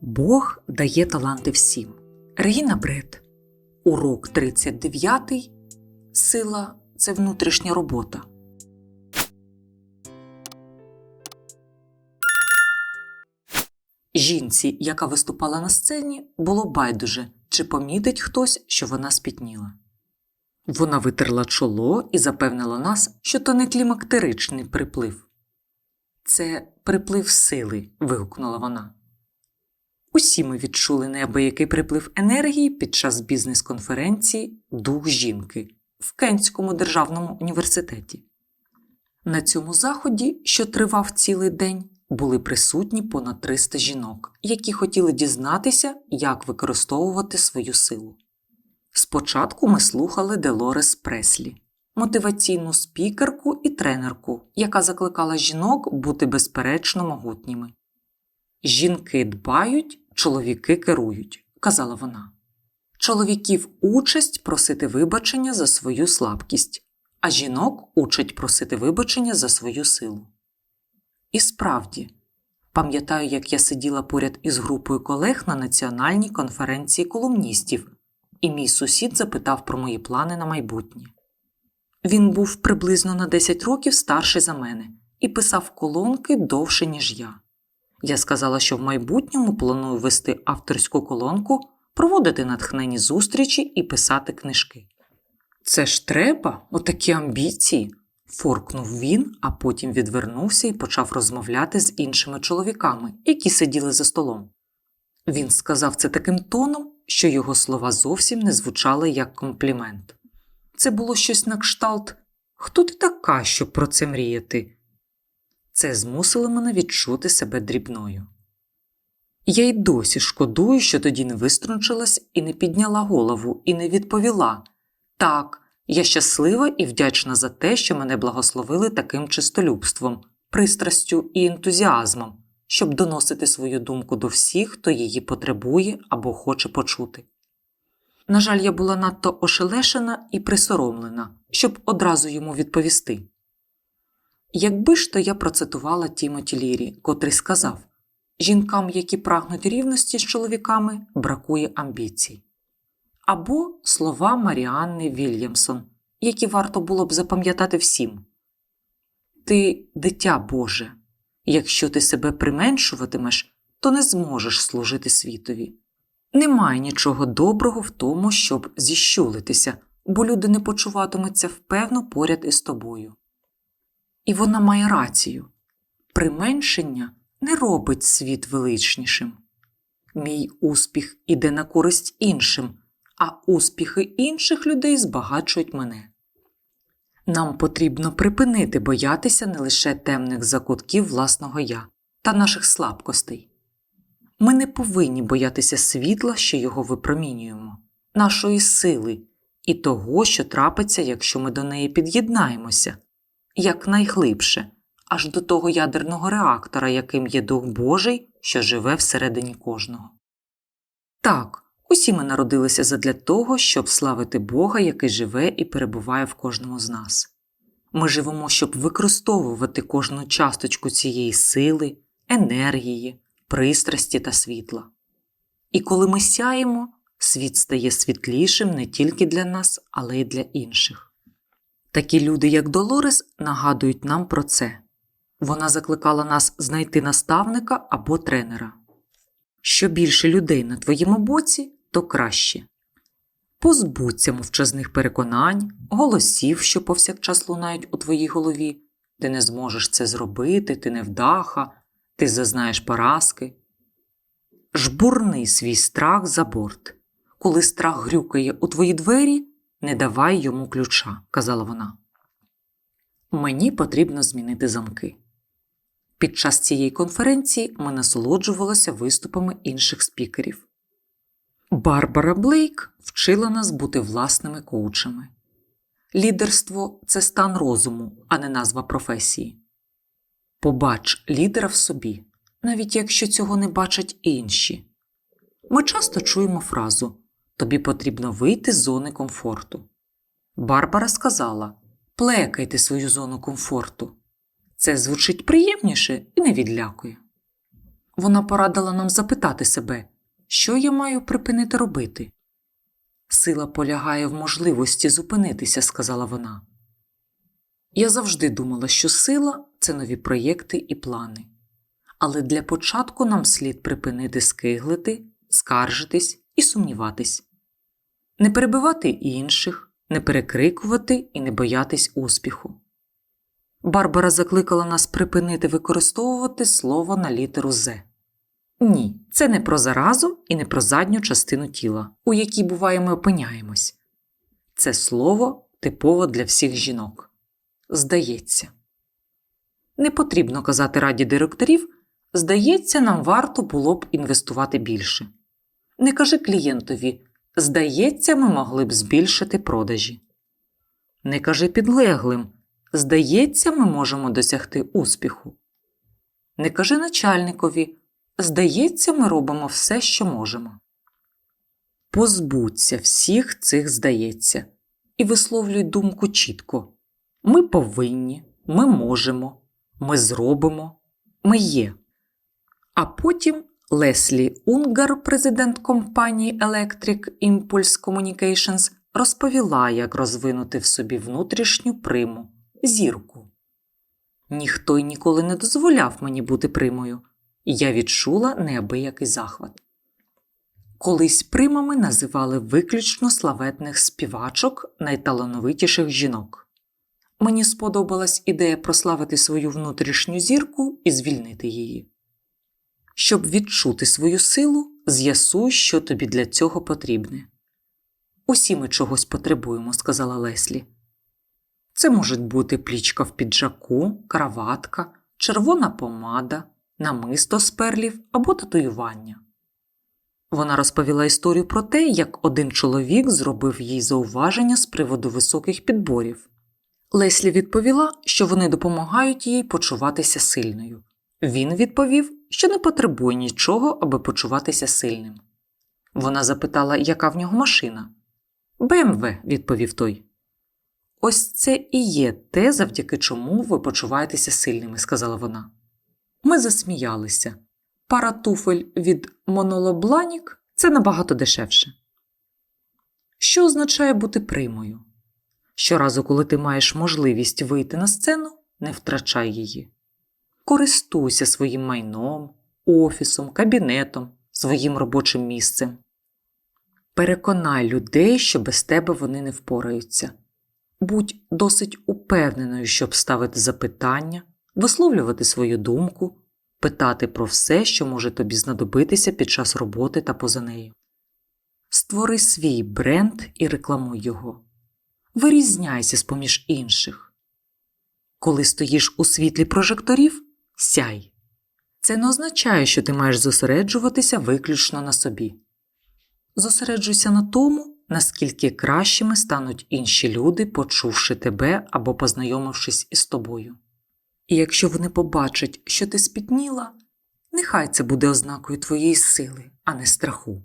Бог дає таланти всім. Регіна Бред. Урок 39. Сила це внутрішня робота. Жінці, яка виступала на сцені, було байдуже, чи помітить хтось, що вона спітніла. Вона витерла чоло і запевнила нас, що то не клімактеричний приплив. Це приплив сили. вигукнула вона. Усі ми відчули неабиякий приплив енергії під час бізнес-конференції Дух жінки в Кентському державному університеті. На цьому заході, що тривав цілий день, були присутні понад 300 жінок, які хотіли дізнатися, як використовувати свою силу. Спочатку ми слухали Делорес Преслі, мотиваційну спікерку і тренерку, яка закликала жінок бути безперечно могутніми. Жінки дбають, чоловіки керують, казала вона. Чоловіків участь просити вибачення за свою слабкість, а жінок учать просити вибачення за свою силу. І справді, пам'ятаю, як я сиділа поряд із групою колег на національній конференції колумністів, і мій сусід запитав про мої плани на майбутнє. Він був приблизно на 10 років старший за мене і писав колонки довше, ніж я. Я сказала, що в майбутньому планую вести авторську колонку, проводити натхнені зустрічі і писати книжки. Це ж треба, отакі амбіції. форкнув він, а потім відвернувся і почав розмовляти з іншими чоловіками, які сиділи за столом. Він сказав це таким тоном, що його слова зовсім не звучали як комплімент. Це було щось на кшталт Хто ти така, щоб про це мріяти? Це змусило мене відчути себе дрібною. Я й досі шкодую, що тоді не виструнчилась і не підняла голову, і не відповіла так, я щаслива і вдячна за те, що мене благословили таким чистолюбством, пристрастю і ентузіазмом, щоб доносити свою думку до всіх, хто її потребує або хоче почути. На жаль, я була надто ошелешена і присоромлена, щоб одразу йому відповісти. Якби ж то я процитувала Тімоті Лірі, котрий сказав жінкам, які прагнуть рівності з чоловіками, бракує амбіцій. Або слова Маріанни Вільямсон, які варто було б запам'ятати всім. Ти дитя Боже, якщо ти себе применшуватимеш, то не зможеш служити світові. Немає нічого доброго в тому, щоб зіщулитися, бо люди не почуватимуться впевно поряд із тобою. І вона має рацію применшення не робить світ величнішим. Мій успіх іде на користь іншим, а успіхи інших людей збагачують мене. Нам потрібно припинити боятися не лише темних закутків власного я та наших слабкостей. Ми не повинні боятися світла, що його випромінюємо, нашої сили і того, що трапиться, якщо ми до неї під'єднаємося якнайглибше, аж до того ядерного реактора, яким є Дух Божий, що живе всередині кожного. Так, усі ми народилися задля того, щоб славити Бога, який живе і перебуває в кожному з нас. Ми живемо, щоб використовувати кожну часточку цієї сили, енергії, пристрасті та світла. І коли ми сяємо, світ стає світлішим не тільки для нас, але й для інших. Такі люди, як Долорес, нагадують нам про це. Вона закликала нас знайти наставника або тренера. Що більше людей на твоєму боці, то краще. Позбудься мовчазних переконань, голосів, що повсякчас лунають у твоїй голові. Ти не зможеш це зробити, ти невдаха, ти зазнаєш поразки. Жбурни свій страх за борт. Коли страх грюкає у твої двері, не давай йому ключа, казала вона. Мені потрібно змінити замки. Під час цієї конференції ми насолоджувалися виступами інших спікерів. Барбара Блейк вчила нас бути власними коучами. Лідерство це стан розуму, а не назва професії. Побач лідера в собі, навіть якщо цього не бачать інші. Ми часто чуємо фразу Тобі потрібно вийти з зони комфорту. Барбара сказала Плекайте свою зону комфорту. Це звучить приємніше і не відлякує. Вона порадила нам запитати себе, що я маю припинити робити. Сила полягає в можливості зупинитися, сказала вона. Я завжди думала, що сила це нові проєкти і плани. Але для початку нам слід припинити скиглити, скаржитись і сумніватись, не перебивати інших, не перекрикувати і не боятись успіху. Барбара закликала нас припинити використовувати слово на літеру З. Ні, це не про заразу і не про задню частину тіла, у якій буває ми опиняємось. Це слово типово для всіх жінок. Здається. Не потрібно казати раді директорів, здається, нам варто було б інвестувати більше. Не кажи клієнтові, здається, ми могли б збільшити продажі. Не кажи підлеглим, здається, ми можемо досягти успіху. Не кажи начальникові, здається, ми робимо все, що можемо. Позбудься всіх цих здається, і висловлюй думку чітко ми повинні, ми можемо, ми зробимо, ми є. А потім Леслі Унгар, президент компанії Electric Impulse Communications, розповіла, як розвинути в собі внутрішню приму зірку. Ніхто й ніколи не дозволяв мені бути примою, і я відчула неабиякий захват. Колись примами називали виключно славетних співачок найталановитіших жінок. Мені сподобалась ідея прославити свою внутрішню зірку і звільнити її. Щоб відчути свою силу, з'ясуй, що тобі для цього потрібне. Усі ми чогось потребуємо, сказала Леслі. Це можуть бути плічка в піджаку, краватка, червона помада, намисто з перлів або татуювання. Вона розповіла історію про те, як один чоловік зробив їй зауваження з приводу високих підборів. Леслі відповіла, що вони допомагають їй почуватися сильною. Він відповів, що не потребує нічого, аби почуватися сильним. Вона запитала, яка в нього машина. БМВ, відповів той. Ось це і є те, завдяки чому ви почуваєтеся сильними, сказала вона. Ми засміялися. Пара туфель від Монолобланік це набагато дешевше. Що означає бути примою? Щоразу, коли ти маєш можливість вийти на сцену, не втрачай її. Користуйся своїм майном, офісом, кабінетом, своїм робочим місцем. Переконай людей, що без тебе вони не впораються. Будь досить упевненою, щоб ставити запитання, висловлювати свою думку, питати про все, що може тобі знадобитися під час роботи та поза нею. Створи свій бренд і рекламуй його. Вирізняйся з поміж інших. Коли стоїш у світлі прожекторів, сяй. Це не означає, що ти маєш зосереджуватися виключно на собі. Зосереджуйся на тому, наскільки кращими стануть інші люди, почувши тебе або познайомившись із тобою. І якщо вони побачать, що ти спітніла, нехай це буде ознакою твоєї сили, а не страху.